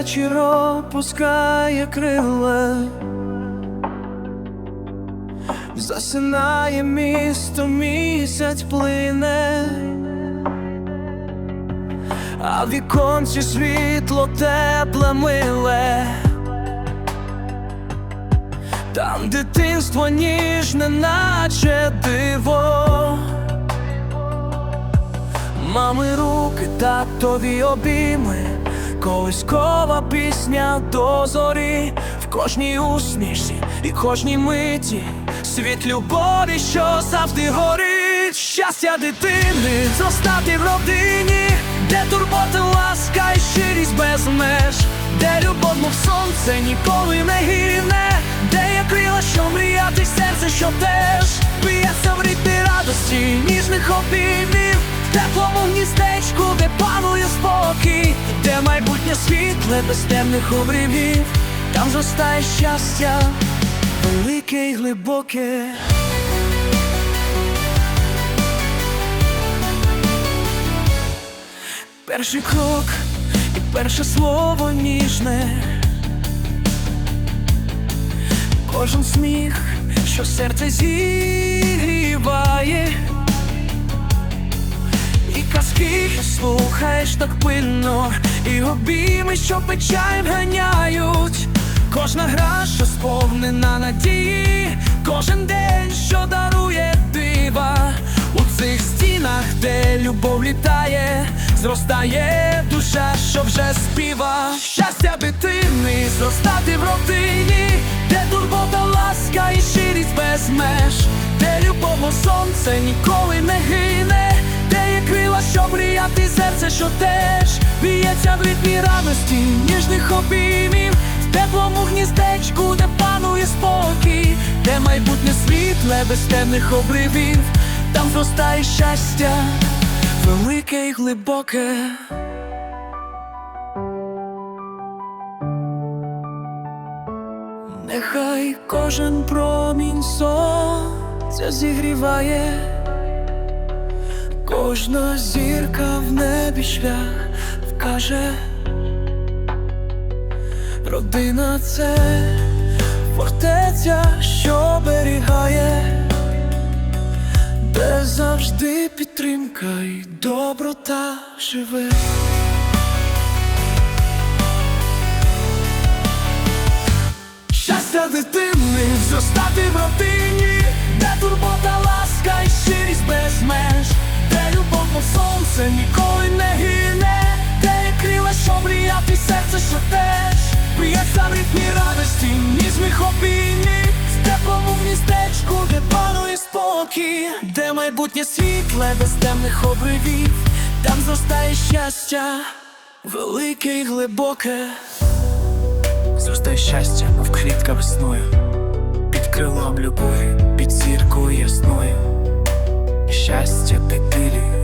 вечір опускає крила, засинає місто, місяць плине, а в віконці світло тепле миле. Там дитинство ніжне, наче диво. Мами руки, татові обійми, колискова пісня до зорі, в кожній усмішці і кожній миті, світ любові, що завжди горить, щастя дитини, зростати в родині, де турбота, ласка і щирість без меж, де любов, мов сонце, ніколи не гине, де є крила, що мріяти, серце, що теж б'ється в ритмі радості, ніжних обіймів. Теплому гніздечку, майбутнє світле без темних обривів, там зростає щастя, велике й глибоке. Перший крок і перше слово ніжне, кожен сміх, що серце зігріває. І слухаєш так пильно, і обійми, що печаль ганяють, кожна гра, що сповнена надії, кожен день, що дарує дива, у цих стінах, де любов літає, зростає душа, що вже співа. Щастя дитини, зростати в родині, де турбота, ласка і щирість без меж, де любов, сонце ніколи не гине, що мріяти серце, що теж б'ється в ритмі радості, ніжних обіймів, в теплому гніздечку, де панує спокій, де майбутнє світле без темних обривів, там зростає щастя, велике і глибоке. Нехай кожен промінь сонця зігріває, кожна зірка в небі шлях вкаже, родина це фортеця, що оберігає, де завжди підтримка і доброта живе. Щастя дитини зростати в і серце, що теж Б'ється в ритмі радості, ні зміх обіймі В теплому містечку, де панує спокій, де майбутнє світле, без темних обривів, там зростає щастя, велике і глибоке. Зростає щастя, мов квітка весною, під крилом любові, під зіркою ясною. Щастя, під білі.